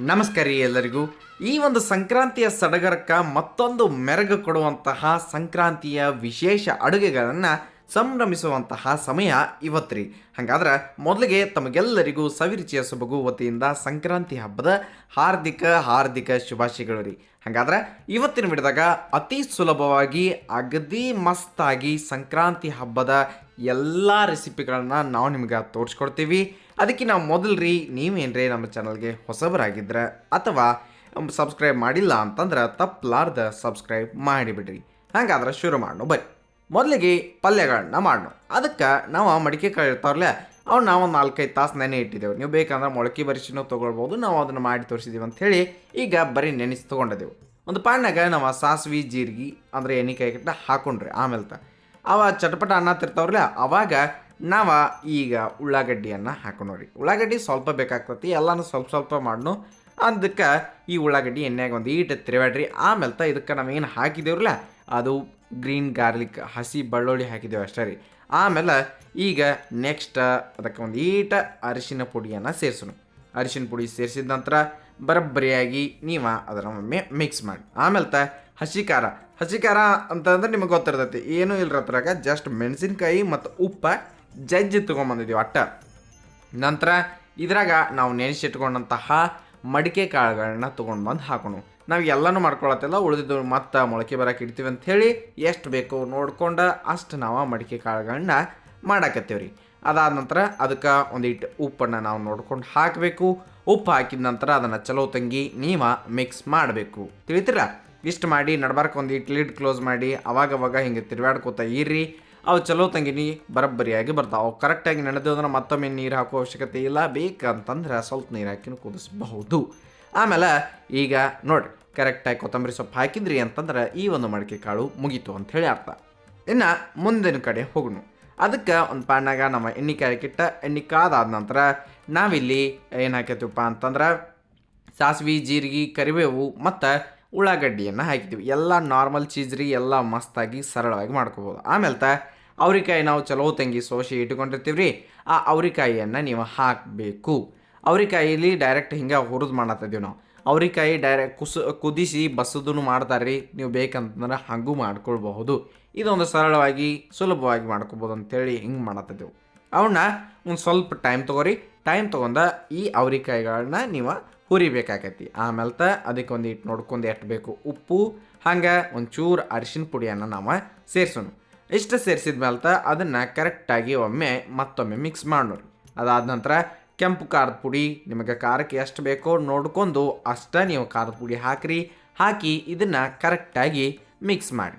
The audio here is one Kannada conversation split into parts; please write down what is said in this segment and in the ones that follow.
ನಮಸ್ಕಾರ ಎಲ್ಲರಿಗೂ. ಈ ಒಂದು ಸಂಕ್ರಾಂತಿಯ ಸಡಗರಕ್ಕೆ ಮತ್ತೊಂದು ಮೆರಗು ಕೊಡುವಂತಹ ಸಂಕ್ರಾಂತಿಯ ವಿಶೇಷ ಅಡುಗೆಗಳನ್ನು ಸಂಭ್ರಮಿಸುವಂತಹ ಸಮಯ ಇವತ್ತು ಹಾಗಾದ್ರೆ ಮೊದಲಿಗೆ ತಮಗೆಲ್ಲರಿಗೂ ಸವಿರುಚಿಯ ಸೊಬಗು ವತಿಯಿಂದ ಸಂಕ್ರಾಂತಿ ಹಬ್ಬದ ಹಾರ್ದಿಕ ಹಾರ್ದಿಕ ಶುಭಾಶಯಗಳು ರೀ. ಹಾಗಾದ್ರೆ ಇವತ್ತಿನ ವಿಡಿಯೋದಾಗ ಅತಿ ಸುಲಭವಾಗಿ, ಅಗದಿ ಮಸ್ತಾಗಿ ಸಂಕ್ರಾಂತಿ ಹಬ್ಬದ ಎಲ್ಲ ರೆಸಿಪಿಗಳನ್ನು ನಾವು ನಿಮ್ಗೆ ತೋರಿಸ್ಕೊಡ್ತೀವಿ. ಅದಕ್ಕೆ ನಾವು ಮೊದಲು ರೀ, ನೀವೇನ್ರಿ ನಮ್ಮ ಚಾನಲ್ಗೆ ಹೊಸಬರಾಗಿದ್ರೆ ಅಥವಾ ಸಬ್ಸ್ಕ್ರೈಬ್ ಮಾಡಿಲ್ಲ ಅಂತಂದ್ರೆ ತಪ್ಪಲಾರ್ದ ಸಬ್ಸ್ಕ್ರೈಬ್ ಮಾಡಿಬಿಡ್ರಿ. ಹಾಗಾದ್ರೆ ಶುರು ಮಾಡೋಣ ಬರ್ರಿ ಮೊದಲಿಗೆ ಪಲ್ಯಗಳನ್ನ ಮಾಡೋಣ ಅದಕ್ಕೆ ನಾವು ಮಡಿಕೆ ಕಾಳು ಇರ್ತಾವಲ್ಲ ನಾವು ಒಂದು ನಾಲ್ಕೈದು ತಾಸು ನೆನೆ ಇಟ್ಟಿದ್ದೆವು. ನೀವು ಬೇಕಂದ್ರೆ ಮೊಳಕೆ ಬರಿಸಿನೂ ತೊಗೊಳ್ಬೋದು, ನಾವು ಅದನ್ನು ಮಾಡಿ ತೋರಿಸಿದ್ದೀವಿ ಅಂಥೇಳಿ ಈಗ ಬರೀ ನೆನೆಸಿ ತೊಗೊಂಡಿದ್ದೆವು ಒಂದು ಪಾಣ್ಯಾಗ ನಾವು ಸಾಸ್ವಿ, ಜೀರಿಗೆ ಅಂದರೆ ಎಣ್ಣೆ ಕಾಯಿಗಿಟ್ಟ ಹಾಕೊಂಡ್ರಿ ಆಮೇಲೆ ತ ಅವ ಚಟಪಟ ಅನ್ನತಿರ್ತಾವ್ರಲ್ಲ ಅವಾಗ ನಾವು ಈಗ ಉಳ್ಳಾಗಡ್ಡಿಯನ್ನು ಹಾಕೊಂಡ್ರಿ ಉಳ್ಳಾಗಡ್ಡಿ ಸ್ವಲ್ಪ ಬೇಕಾಗ್ತತಿ, ಎಲ್ಲನೂ ಸ್ವಲ್ಪ ಸ್ವಲ್ಪ ಮಾಡ್ನು. ಅದಕ್ಕೆ ಈ ಉಳ್ಳಾಗಡ್ಡಿ ಎಣ್ಣೆಗೆ ಒಂದು ಈಟ್ ತಿರುವಾಡ್ರಿ ಆಮೇಲೆ ಇದಕ್ಕೆ ನಾವೇನು ಹಾಕಿದೇವ್ರಲ್ಲ, ಅದು ಗ್ರೀನ್ ಗಾರ್ಲಿಕ್ ಹಸಿ ಬೆಳ್ಳುಳ್ಳಿ ಹಾಕಿದ್ದೇವೆ ಅಷ್ಟೇ ರೀ. ಆಮೇಲೆ ಈಗ ನೆಕ್ಸ್ಟ್ ಅದಕ್ಕೆ ಒಂದು ಈಟ ಅರಿಶಿನ ಪುಡಿಯನ್ನು ಸೇರಿಸೋಣ. ಅರಿಶಿನ ಪುಡಿ ಸೇರಿಸಿದ ನಂತರ ಬರಬ್ಬರಿಯಾಗಿ ನೀವು ಅದನ್ನು ಒಮ್ಮೆ ಮಿಕ್ಸ್ ಮಾಡಿ. ಆಮೇಲೆ ತ ಹಸಿ ಖಾರ. ಹಸಿ ಖಾರ ಅಂತಂದ್ರೆ ನಿಮಗೆ ಗೊತ್ತಿರ್ತೈತಿ, ಏನೂ ಇಲ್ಲರ ಹತ್ರಾಗ ಜಸ್ಟ್ ಮೆಣಸಿನ್ಕಾಯಿ ಮತ್ತು ಉಪ್ಪ ಜಜ್ಜಿ ತೊಗೊಂಬಂದಿದ್ದೀವಿ ಅಟ್ಟ. ನಂತರ ಇದ್ರಾಗ ನಾವು ನೆನೆಸಿಟ್ಕೊಂಡಂತಹ ಮಡಿಕೆ ಕಾಳುಗಳನ್ನ ತೊಗೊಂಡು ಬಂದು ಹಾಕೋಣ. ನಾವು ಎಲ್ಲನೂ ಮಾಡ್ಕೊಳತ್ತಿಲ್ಲ, ಉಳಿದಿದ್ದು ಮತ್ತೆ ಮೊಳಕೆ ಬರಕ್ಕೆ ಇಡ್ತೀವಿ ಅಂಥೇಳಿ ಎಷ್ಟು ಬೇಕು ನೋಡ್ಕೊಂಡು ಅಷ್ಟು ನಾವು ಮಡಿಕೆ ಕಾಳುಗಳನ್ನ ಮಾಡಾಕತ್ತೀವಿ ರೀ ಅದಾದ ನಂತರ ಅದಕ್ಕೆ ಒಂದಿಟ್ಟು ಉಪ್ಪನ್ನು ನಾವು ನೋಡ್ಕೊಂಡು ಹಾಕಬೇಕು. ಉಪ್ಪು ಹಾಕಿದ ನಂತರ ಅದನ್ನು ಚಲೋ ತಂಗಿ ನೀವು ಮಿಕ್ಸ್ ಮಾಡಬೇಕು. ತಿಳಿತೀರಾ? ಇಷ್ಟು ಮಾಡಿ ನಡ್ಬಾರ್ಕ್ ಒಂದು ಇಟ್ಟು ಲಿಡ್ ಕ್ಲೋಸ್ ಮಾಡಿ, ಅವಾಗವಾಗ ಅವಾಗ ಹಿಂಗೆ ತಿರುಗಾಡ್ಕೋತಾ ಇರ್ರಿ. ಅವು ಚಲೋ ತಂಗಿನಿ ಬರಬ್ಬರಿಯಾಗಿ ಬರ್ತಾವೆ. ಅವು ಕರೆಕ್ಟಾಗಿ ಅಂದ್ರೆ ಮತ್ತೊಮ್ಮೆ ನೀರು ಹಾಕೋ ಅವಶ್ಯಕತೆ ಇಲ್ಲ. ಬೇಕಂತಂದ್ರೆ ಸ್ವಲ್ಪ ನೀರು ಹಾಕಿನೂ ಕುದಿಸ್ಬಹುದು. ಆಮೇಲೆ ಈಗ ನೋಡಿ ಕರೆಕ್ಟಾಗಿ ಕೊತ್ತಂಬರಿ ಸೊಪ್ಪು ಹಾಕಿದ್ರಿ ಅಂತಂದ್ರೆ ಈ ಒಂದು ಮಡಿಕೆ ಕಾಳು ಮುಗೀತು ಅಂತ ಹೇಳಿ ಅರ್ಥ. ಇನ್ನು ಮುಂದಿನ ಕಡೆ ಹೋಗೋಣ ಅದಕ್ಕೆ ಒಂದು ಪಾಣ್ಯಾಗ ನಮ್ಮ ಎಣ್ಣೆ ಕಾಯಕ್ಕಿಟ್ಟ ಎಣ್ಣೆ ಕಾದಾದ ನಂತರ ನಾವಿಲ್ಲಿ ಏನು ಹಾಕೈತಿವಪ್ಪ ಅಂತಂದ್ರೆ ಸಾಸಿವೆ, ಜೀರಿಗೆ, ಕರಿಬೇವು ಮತ್ತು ಉಳ್ಳಾಗಡ್ಡಿಯನ್ನು ಹಾಕಿದ್ವಿ. ಎಲ್ಲ ನಾರ್ಮಲ್ ಚೀಸ್ ರೀ, ಎಲ್ಲ ಮಸ್ತಾಗಿ ಸರಳವಾಗಿ ಮಾಡ್ಕೋಬೋದು. ಆಮೇಲೆ ತ ಅವ್ರಿಕಾಯಿ ನಾವು ಚಲೋ ತಂಗಿ ಸೋಸಿ ಇಟ್ಕೊಂಡಿರ್ತೀವಿ ರೀ ಆ ಅವ್ರಿಕಾಯಿಯನ್ನು ನೀವು ಹಾಕಬೇಕು. ಅವ್ರಿಕಾಯಿಲಿ ಡೈರೆಕ್ಟ್ ಹಿಂಗೆ ಹುರಿದು ಮಾಡತ್ತಿದ್ದೀವಿ ನಾವು. ಅವ್ರಿಕಾಯಿ ಡೈರೆಕ್ಟ್ ಕುಸ, ಕುದಿಸಿ ಬಸದೂ ಮಾಡ್ತಾರೆ ರೀ ನೀವು ಬೇಕಂತಂದ್ರೆ ಹಾಗೂ ಮಾಡ್ಕೊಳ್ಬಹುದು. ಇದೊಂದು ಸರಳವಾಗಿ, ಸುಲಭವಾಗಿ ಮಾಡ್ಕೊಬೋದು ಅಂತೇಳಿ ಹಿಂಗೆ ಮಾಡತ್ತಿದ್ದೆವು ಅವನ್ನ ಒಂದು ಸ್ವಲ್ಪ ಟೈಮ್ ತೊಗೋರಿ. ಟೈಮ್ ತೊಗೊಂಡ ಈ ಅವ್ರಿಕಾಯಿಗಳನ್ನ ನೀವು ಹುರಿಬೇಕಾಕೈತಿ. ಆಮೇಲೆ ತ ಅದಕ್ಕೆ ಒಂದು ಇಟ್ಟು ನೋಡ್ಕೊಂಡು ಎಷ್ಟು ಬೇಕು ಉಪ್ಪು, ಹಂಗೆ ಒಂಚೂರು ಅರಿಶಿನ ಪುಡಿಯನ್ನು ನಾವು ಸೇರಿಸೋಣ. ಇಷ್ಟು ಸೇರಿಸಿದ ಮೇಲೆ ಅದನ್ನು ಕರೆಕ್ಟಾಗಿ ಒಮ್ಮೆ ಮತ್ತೊಮ್ಮೆ ಮಿಕ್ಸ್ ಮಾಡೋರಿ. ಅದಾದ ನಂತರ ಕೆಂಪು ಖಾರದ ಪುಡಿ, ನಿಮಗೆ ಖಾರಕ್ಕೆ ಎಷ್ಟು ಬೇಕೋ ನೋಡ್ಕೊಂಡು ಅಷ್ಟೇ ನೀವು ಖಾರದ ಪುಡಿ ಹಾಕಿರಿ. ಹಾಕಿ ಇದನ್ನು ಕರೆಕ್ಟಾಗಿ ಮಿಕ್ಸ್ ಮಾಡಿ.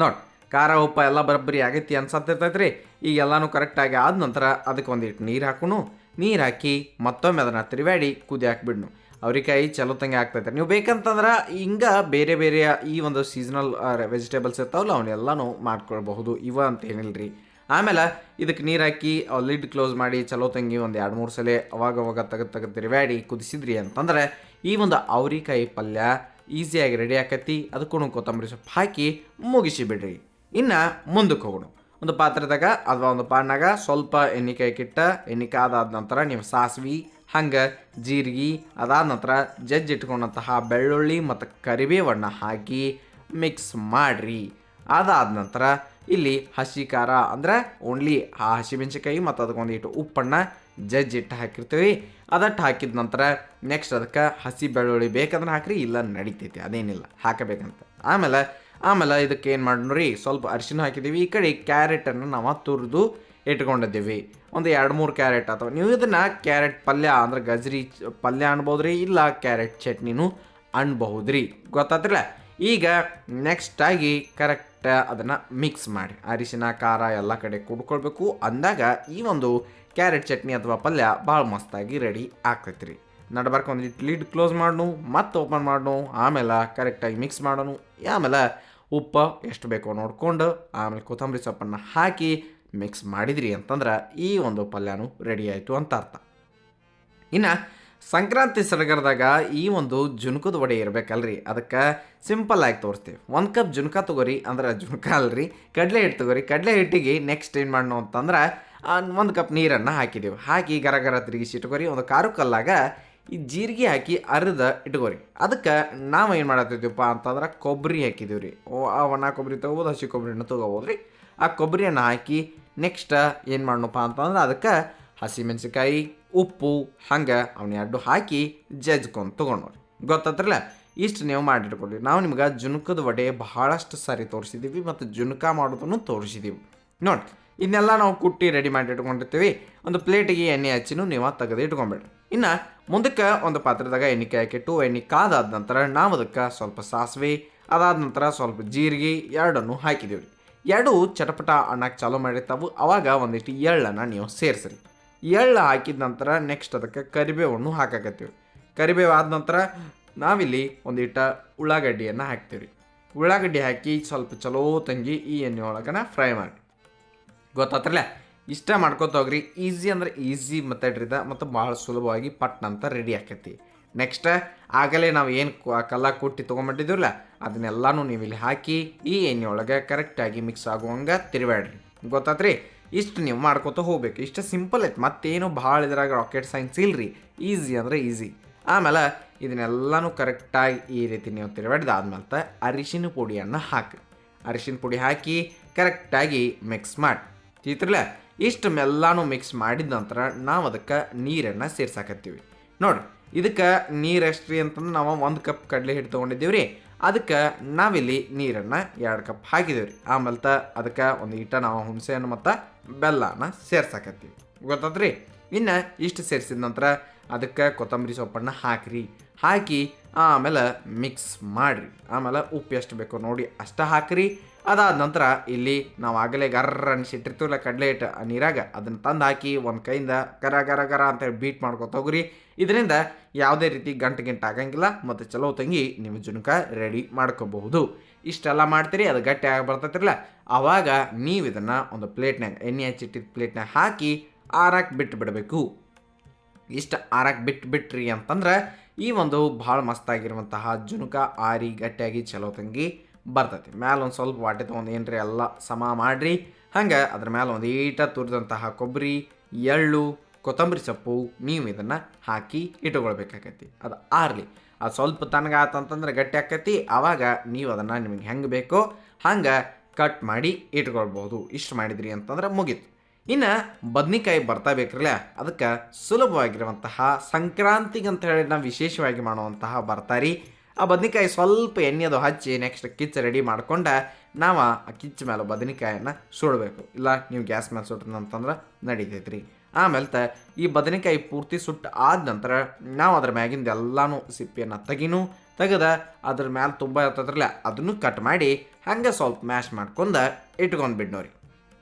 ನೋಡಿ, ಖಾರ, ಉಪ್ಪ ಎಲ್ಲ ಬರೋಬ್ಬರಿ ಆಗೈತಿ ಅನ್ಸತ್ತಿರ್ತೈತೆ ರೀ ಈಗ ಎಲ್ಲನೂ ಕರೆಕ್ಟಾಗಿ ಆದ ನಂತರ ಅದಕ್ಕೆ ಒಂದಿಟ್ಟು ನೀರು ಹಾಕೋಣ. ನೀರು ಹಾಕಿ ಮತ್ತೊಮ್ಮೆ ಅದನ್ನು ತಿರುವಾಡಿ ಕುದಿ ಹಾಕ್ಬಿಡ್ನು ಅವ್ರಿಕಾಯಿ ಚಲೋ ತಂಗೆ ಆಗ್ತೈತೆ. ನೀವು ಬೇಕಂತಂದ್ರೆ ಹಿಂಗೆ ಬೇರೆ ಬೇರೆ ಈ ಒಂದು ಸೀಸನಲ್ ವೆಜಿಟೇಬಲ್ಸ್ ಇರ್ತಾವಲ್ಲ ಅವನ್ನೆಲ್ಲನೂ ಮಾಡ್ಕೊಳ್ಬಹುದು. ಇವ ಅಂತ ಏನಿಲ್ಲ ರೀ ಆಮೇಲೆ ಇದಕ್ಕೆ ನೀರು ಹಾಕಿ ಲಿಡ್ ಕ್ಲೋಸ್ ಮಾಡಿ, ಚಲೋ ತಂಗಿ ಒಂದು ಎರಡು ಮೂರು ಸಲ ಅವಾಗ ಅವಾಗ ತೆಗೆದು ತೆಗೆದು ತಿರುವಾಡಿ ಕುದಿಸಿದ್ರಿ ಅಂತಂದ್ರೆ ಈ ಒಂದು ಅವ್ರಿಕಾಯಿ ಪಲ್ಯ ಈಸಿಯಾಗಿ ರೆಡಿ ಆಕತಿ. ಅದಕ್ಕೂ ಕೊತ್ತಂಬರಿ ಸೊಪ್ಪು ಹಾಕಿ ಮುಗಿಸಿ ಬಿಡ್ರಿ. ಇನ್ನು ಮುಂದಕ್ಕೆ ಹೋಗೋಣ. ಒಂದು ಪಾತ್ರದಾಗ ಅಥವಾ ಒಂದು ಪಾನಾಗ, ಸ್ವಲ್ಪ ಎಣ್ಣೆಕಾಯಿ ಕಿಟ್ಟ ಎಣ್ಣೆ ಕಾದಾದ ನಂತರ ನೀವು ಸಾಸ್ವಿ ಹಂಗೆ ಜೀರಿಗೆ ಅದಾದ ನಂತರ ಜಜ್ಜಿಟ್ಕೊಂಡಂತಹ ಬೆಳ್ಳುಳ್ಳಿ ಮತ್ತು ಕರಿಬೇವನ್ನು ಹಾಕಿ ಮಿಕ್ಸ್ ಮಾಡಿರಿ. ಅದಾದ ನಂತರ ಇಲ್ಲಿ ಹಸಿ ಖಾರ ಅಂದರೆ ಓನ್ಲಿ ಆ ಹಸಿಮೆಣಸಿಕಾಯಿ ಮತ್ತು ಅದಕ್ಕೊಂದಿಟ್ಟು ಉಪ್ಪನ್ನು ಜಜ್ಜಿಟ್ಟು ಹಾಕಿರ್ತೀವಿ. ಅದಟ್ಟು ಹಾಕಿದ ನಂತರ ನೆಕ್ಸ್ಟ್ ಅದಕ್ಕೆ ಹಸಿ ಬೆಳ್ಳುಳ್ಳಿ ಬೇಕಂದ್ರೆ ಹಾಕ್ರಿ, ಇಲ್ಲ ನಡೀತೈತಿ, ಅದೇನಿಲ್ಲ, ಹಾಕಬೇಕಂತ. ಆಮೇಲೆ ಆಮೇಲೆ ಇದಕ್ಕೆ ಏನು ಮಾಡ್ರಿ ಸ್ವಲ್ಪ ಅರಿಶಿನ ಹಾಕಿದ್ದೀವಿ ಈ ಕಡೆ ಕ್ಯಾರೆಟನ್ನು ನಾವು ತುರಿದು ಇಟ್ಕೊಂಡಿದ್ದೀವಿ. ಒಂದು ಎರಡು ಮೂರು ಕ್ಯಾರೆಟ್ ಅಥವಾ ನೀವು ಇದನ್ನು ಕ್ಯಾರೆಟ್ ಪಲ್ಯ ಅಂದ್ರೆ ಗಜ್ರಿ ಪಲ್ಯ ಅನ್ಬೋದು ರೀ ಇಲ್ಲ ಕ್ಯಾರೆಟ್ ಚಟ್ನಿನೂ ಅನ್ಬಹುದು ರೀ ಗೊತ್ತಾತ್ರಲ್ಲ? ಈಗ ನೆಕ್ಸ್ಟಾಗಿ ಕರೆಕ್ಟ್ ಅದನ್ನು ಮಿಕ್ಸ್ ಮಾಡಿ. ಅರಿಶಿನ, ಖಾರ ಎಲ್ಲ ಕಡೆ ಕುಡ್ಕೊಳ್ಬೇಕು. ಅಂದಾಗ ಈ ಒಂದು ಕ್ಯಾರೆಟ್ ಚಟ್ನಿ ಅಥವಾ ಪಲ್ಯ ಭಾಳ ಮಸ್ತಾಗಿ ರೆಡಿ ಆಗ್ತೈತೆ ರೀ ನಡ್ಬಾರ್ಕ ಒಂದು ಲಿಡ್ ಕ್ಲೋಸ್ ಮಾಡೋಣ ಮತ್ತೆ ಓಪನ್ ಮಾಡೋಣ ಆಮೇಲೆ ಕರೆಕ್ಟಾಗಿ ಮಿಕ್ಸ್ ಮಾಡೋಣ ಆಮೇಲೆ ಉಪ್ಪು ಎಷ್ಟು ಬೇಕೋ ನೋಡಿಕೊಂಡು, ಆಮೇಲೆ ಕೊತ್ತಂಬರಿ ಸೊಪ್ಪನ್ನು ಹಾಕಿ ಮಿಕ್ಸ್ ಮಾಡಿದ್ರಿ ಅಂತಂದ್ರೆ ಈ ಒಂದು ಪಲ್ಯನೂ ರೆಡಿ ಆಯಿತು ಅಂತ ಅರ್ಥ. ಇನ್ನು ಸಂಕ್ರಾಂತಿ ಸಡಗರದಾಗ ಈ ಒಂದು ಜುನ್ಕದ ವಡೆ ಇರಬೇಕಲ್ರಿ, ಅದಕ್ಕೆ ಸಿಂಪಲ್ ಆಗಿ ತೋರಿಸ್ತೀವಿ. ಒಂದು ಕಪ್ ಜುನ್ಕ ತಗೋರಿ, ಅಂದ್ರೆ ಜುನ್ಕ ಅಲ್ರಿ, ಕಡಲೆ ಹಿಟ್ಟು ತಗೋರಿ, ಕಡಲೆ ಹಿಟ್ಟಿಗೆ ನೆಕ್ಸ್ಟ್ ಏನು ಮಾಡೋಣ ಅಂತಂದ್ರೆ ಒಂದು ಕಪ್ ನೀರನ್ನು ಹಾಕಿದೆವು. ಹಾಕಿ ಗರ ಗರ ತಿರುಗಿಸಿ ಇಟ್ಕೋರಿ, ಒಂದು ಕಾರು ಕಲ್ಲಾಗ ಈ ಜೀರಿಗೆ ಹಾಕಿ ಅರ್ಧ ಇಟ್ಕೋರಿ. ಅದಕ್ಕೆ ನಾವು ಏನು ಮಾಡತ್ತಿದ್ದೀವಪ್ಪ ಅಂತಂದ್ರೆ ಕೊಬ್ಬರಿ ಹಾಕಿದ್ದೀವಿ ರೀ ಒಣ ಕೊಬ್ಬರಿ ತೊಗೋಬೋದು, ಹಸಿ ಕೊಬ್ಬರಿನ ತೊಗೋಬೋದು ರೀ ಆ ಕೊಬ್ಬರಿಯನ್ನು ಹಾಕಿ ನೆಕ್ಸ್ಟ್ ಏನು ಮಾಡೋಣಪ್ಪ ಅಂತಂದ್ರೆ ಅದಕ್ಕೆ ಹಸಿಮೆಣಸಿಕಾಯಿ ಉಪ್ಪು, ಹಂಗೆ ಅವನ್ನ ಎರಡು ಹಾಕಿ ಜಜ್ಕೊಂಡು ತೊಗೊಂಡ್ರಿ. ಗೊತ್ತಾತ್ರಲ್ಲ? ಇಷ್ಟು ನೀವು ಮಾಡಿಟ್ಕೊಳ್ಳಿ ನಾವು ನಿಮ್ಗೆ ಜುನುಕದ ವಡೆ ಬಹಳಷ್ಟು ಸಾರಿ ತೋರಿಸಿದ್ದೀವಿ ಮತ್ತು ಜುನುಕ ಮಾಡೋದನ್ನು ತೋರಿಸಿದ್ದೀವಿ ನೋಡಿ ಇದನ್ನೆಲ್ಲ ನಾವು ಕುಟ್ಟಿ ರೆಡಿ ಮಾಡಿ ಇಟ್ಕೊಂಡಿರ್ತೀವಿ ಒಂದು ಪ್ಲೇಟಿಗೆ ಎಣ್ಣೆ ಹಚ್ಚಿನೂ ನೀವು ತೆಗೆದು ಇಟ್ಕೊಂಬೇಡ್ರಿ. ಇನ್ನು ಮುಂದಕ್ಕೆ ಒಂದು ಪಾತ್ರದಾಗ ಎಣ್ಣೆ ಕಾಯಕಿಟ್ಟು ಎಣ್ಣೆ ಕಾದಾದ ನಂತರ ನಾವು ಅದಕ್ಕೆ ಸ್ವಲ್ಪ ಸಾಸಿವೆ, ಅದಾದ ನಂತರ ಸ್ವಲ್ಪ ಜೀರಿಗೆ ಎರಡನ್ನು ಹಾಕಿದ್ದೀವಿ ಎರಡು ಚಟಪಟ ಅಣ್ಣಕ್ಕೆ ಚಾಲೂ ಮಾಡಿರ್ತಾವು. ಅವಾಗ ಒಂದಿಷ್ಟು ಎಳ್ಳನ್ನು ನೀವು ಸೇರಿಸ್ರಿ. ಎಳ್ಳು ಹಾಕಿದ ನಂತರ ನೆಕ್ಸ್ಟ್ ಅದಕ್ಕೆ ಕರಿಬೇವನ್ನು ಹಾಕಾಕತ್ತೀವಿ. ಕರಿಬೇವು ಆದ ನಂತರ ನಾವಿಲ್ಲಿ ಒಂದಿಟ್ಟ ಉಳ್ಳಾಗಡ್ಡಿಯನ್ನು ಹಾಕ್ತೀವಿ ಉಳ್ಳಾಗಡ್ಡಿ ಹಾಕಿ ಸ್ವಲ್ಪ ಚಲೋ ತಂಗಿ ಈ ಎಣ್ಣೆ ಒಳಗನ ಫ್ರೈ ಮಾಡಿ ಗೊತ್ತಾತ್ರಲ್ಲ? ಇಷ್ಟ ಮಾಡ್ಕೊತ ಹೋಗ್ರಿ. ಈಸಿ ಅಂದ್ರೆ ಈಸಿ ಮೆಥಡ್ ಮತ್ತು ಭಾಳ ಸುಲಭವಾಗಿ ಪಟ್ ಅಂತ ರೆಡಿ ಆಕೈತಿ ನೆಕ್ಸ್ಟ್ ಆಗಲೇ ನಾವು ಏನು ಕಲ್ಲ ಕುಟ್ಟಿ ತೊಗೊಂಬಿಟ್ಟಿದ್ದೀವಲ್ಲ ಅದನ್ನೆಲ್ಲನೂ ನೀವು ಇಲ್ಲಿ ಹಾಕಿ, ಈ ಎಣ್ಣೆಯೊಳಗೆ ಕರೆಕ್ಟಾಗಿ ಮಿಕ್ಸ್ ಆಗುವಂಗೆ ತಿರುವಾಡ್ರಿ ಗೊತ್ತಾತ್ರಿ? ಇಷ್ಟು ನೀವು ಮಾಡ್ಕೊತ ಹೋಗ್ಬೇಕು. ಇಷ್ಟು ಸಿಂಪಲ್ ಐತೆ ಮತ್ತೇನು ಭಾಳ ಇದ್ರಾಗ ರಾಕೆಟ್ ಸೈನ್ಸ್ ಇಲ್ಲರಿ ಈಸಿ ಅಂದರೆ ಈಸಿ ಆಮೇಲೆ ಇದನ್ನೆಲ್ಲನೂ ಕರೆಕ್ಟಾಗಿ ಈ ರೀತಿ ನೀವು ತಿರುವಾಡ್ದಾದ್ಮೇಲೆ ಅರಿಶಿನ ಪುಡಿಯನ್ನು ಹಾಕಿ. ಅರಿಶಿನ ಪುಡಿ ಹಾಕಿ ಕರೆಕ್ಟಾಗಿ ಮಿಕ್ಸ್ ಮಾಡಿ. ಚಿತ್ರಲ್ಲ ಇಷ್ಟು ಮೆಲ್ಲಾನು ಮಿಕ್ಸ್ ಮಾಡಿದ ನಂತರ ನಾವು ಅದಕ್ಕೆ ನೀರನ್ನು ಸೇರ್ಸಾಕತ್ತೀವಿ. ನೋಡ್ರಿ. ಇದಕ್ಕೆ ನೀರು ರೀ ಅಂತಂದ್ರೆ ನಾವು ಒಂದು ಕಪ್ ಕಡಲೆ ಹಿಟ್ಟು ತೊಗೊಂಡಿದ್ದೀವಿ ರೀ ಅದಕ್ಕೆ ನಾವಿಲ್ಲಿ ನೀರನ್ನು ಎರಡು ಕಪ್ ಹಾಕಿದ್ದೀವಿ ರೀ ಆಮೇಲೆ ಅದಕ್ಕೆ ಒಂದು ಹಿಟ್ಟ ನಾವು ಹುಣಸೆಯನ್ನು ಮತ್ತು ಬೆಲ್ಲನ ಸೇರ್ಸಾಕತ್ತೀವಿ. ಗೊತ್ತಾತ್ರಿ ಇನ್ನು ಇಷ್ಟು ಸೇರಿಸಿದ ನಂತರ ಅದಕ್ಕೆ ಕೊತ್ತಂಬರಿ ಸೊಪ್ಪನ್ನು ಹಾಕಿರಿ. ಹಾಕಿ ಆಮೇಲೆ ಮಿಕ್ಸ್ ಮಾಡಿರಿ. ಆಮೇಲೆ ಉಪ್ಪು ಎಷ್ಟು ಬೇಕೋ ನೋಡಿ ಅಷ್ಟ ಹಾಕಿರಿ. ಅದಾದ ನಂತರ ಇಲ್ಲಿ ನಾವು ಆಗಲೇ ಗರ್ರ ಅನ್ಸಿಟ್ಟಿರ್ತೀವಲ್ಲ ಕಡಲೆ ಹಿಟ್ಟು ಆ ನೀರಾಗ ಅದನ್ನು ತಂದು ಹಾಕಿ ಒಂದು ಕೈಯಿಂದ ಗರ ಗರ ಗರ ಅಂತೇಳಿ ಬೀಟ್ ಮಾಡ್ಕೊತ ಹೋಗ್ರಿ. ಇದರಿಂದ ಯಾವುದೇ ರೀತಿ ಗಂಟು ಗಿಂಟು ಆಗಂಗಿಲ್ಲ ಮತ್ತು ಚಲೋ ತಂಗಿ ನಿಮ್ಮ ಜುನುಕ ರೆಡಿ ಮಾಡ್ಕೋಬಹುದು. ಇಷ್ಟೆಲ್ಲ ಮಾಡ್ತೀರಿ, ಅದು ಗಟ್ಟಿ ಆಗಿ ಬರ್ತೈತಿರಲ್ಲ. ಆವಾಗ ನೀವು ಇದನ್ನು ಒಂದು ಪ್ಲೇಟ್ನಾಗ ಎಣ್ಣೆ ಹಚ್ಚಿಟ್ಟಿದ್ದ ಪ್ಲೇಟ್ನಾಗ ಹಾಕಿ ಆರಾಕ್ ಬಿಟ್ಟು ಬಿಡಬೇಕು. ಇಷ್ಟು ಆರಕ್ಕೆ ಬಿಟ್ಟು ಬಿಟ್ರಿ ಅಂತಂದ್ರೆ ಈ ಒಂದು ಭಾಳ ಮಸ್ತಾಗಿರುವಂತಹ ಜುನುಕ ಆರಿ ಗಟ್ಟಿಯಾಗಿ ಚಲೋ ತಂಗಿ ಬರ್ತೈತಿ. ಮ್ಯಾಲೆ ಒಂದು ಸ್ವಲ್ಪ ವಾಟೆ ತೊಗೊಂಡು ಏನ್ರಿ ಎಲ್ಲ ಸಮ ಮಾಡಿರಿ. ಹಂಗೆ ಅದ್ರ ಮೇಲೆ ಒಂದು ಈಟ ತುರಿದಂತಹ ಕೊಬ್ಬರಿ ಎಳ್ಳು, ಕೊತ್ತಂಬರಿ ಸೊಪ್ಪು, ನೀವು ಇದನ್ನು ಹಾಕಿ ಇಟ್ಕೊಳ್ಬೇಕಾಕೈತಿ. ಅದು ಆರ್ಲಿ. ಅದು ಸ್ವಲ್ಪ ತನಗಾತಂತಂದ್ರೆ ಗಟ್ಟಿ ಆಕೈತಿ. ಆವಾಗ ನೀವು ಅದನ್ನು ನಿಮಗೆ ಹೆಂಗೆ ಬೇಕೋ ಹಂಗೆ ಕಟ್ ಮಾಡಿ ಇಟ್ಕೊಳ್ಬೋದು ಇಷ್ಟು ಮಾಡಿದ್ರಿ ಅಂತಂದ್ರೆ ಮುಗೀತು. ಇನ್ನು ಬದ್ನಿಕಾಯಿ ಬರ್ತಾ ಬೇಕ್ರಲ್ಲ. ಅದಕ್ಕೆ ಸುಲಭವಾಗಿರುವಂತಹ ಸಂಕ್ರಾಂತಿಗೆ ಅಂತ ಹೇಳಿ ನಾವು ವಿಶೇಷವಾಗಿ ಮಾಡುವಂತಹ ಬರ್ತಾರಿ. ಆ ಬದನೆಕಾಯಿ ಸ್ವಲ್ಪ ಎಣ್ಣೆದು ಹಚ್ಚಿ ನೆಕ್ಸ್ಟ್ ಕಿಚ್ಚ ರೆಡಿ ಮಾಡ್ಕೊಂಡ ನಾವು ಆ ಕಿಚ್ಚ ಮೇಲೆ ಬದನೆಕಾಯನ್ನು ಸುಡಬೇಕು. ಇಲ್ಲ, ನೀವು ಗ್ಯಾಸ್ ಮೇಲೆ ಸುಟ್ರಿ ಅಂತಂದ್ರೆ ರೀ ಆಮೇಲೆ ಈ ಬದನೆಕಾಯಿ ಪೂರ್ತಿ ಸುಟ್ಟು ಆದ ನಂತರ ನಾವು ಅದ್ರ ಮ್ಯಾಗಿಂದ ಎಲ್ಲಾನು ಸಿಪ್ಪಿಯನ್ನು ತೆಗಿನು, ತೆಗೆದ ಅದ್ರ ಮ್ಯಾಲೆ ತುಂಬ ಇರ್ತದ್ರಲ್ಲ ಅದನ್ನು ಕಟ್ ಮಾಡಿ ಹಂಗೆ ಸ್ವಲ್ಪ ಮ್ಯಾಶ್ ಮಾಡ್ಕೊಂಡು ಇಟ್ಕೊಂಡು ಬಿಡ್ನೋರಿ.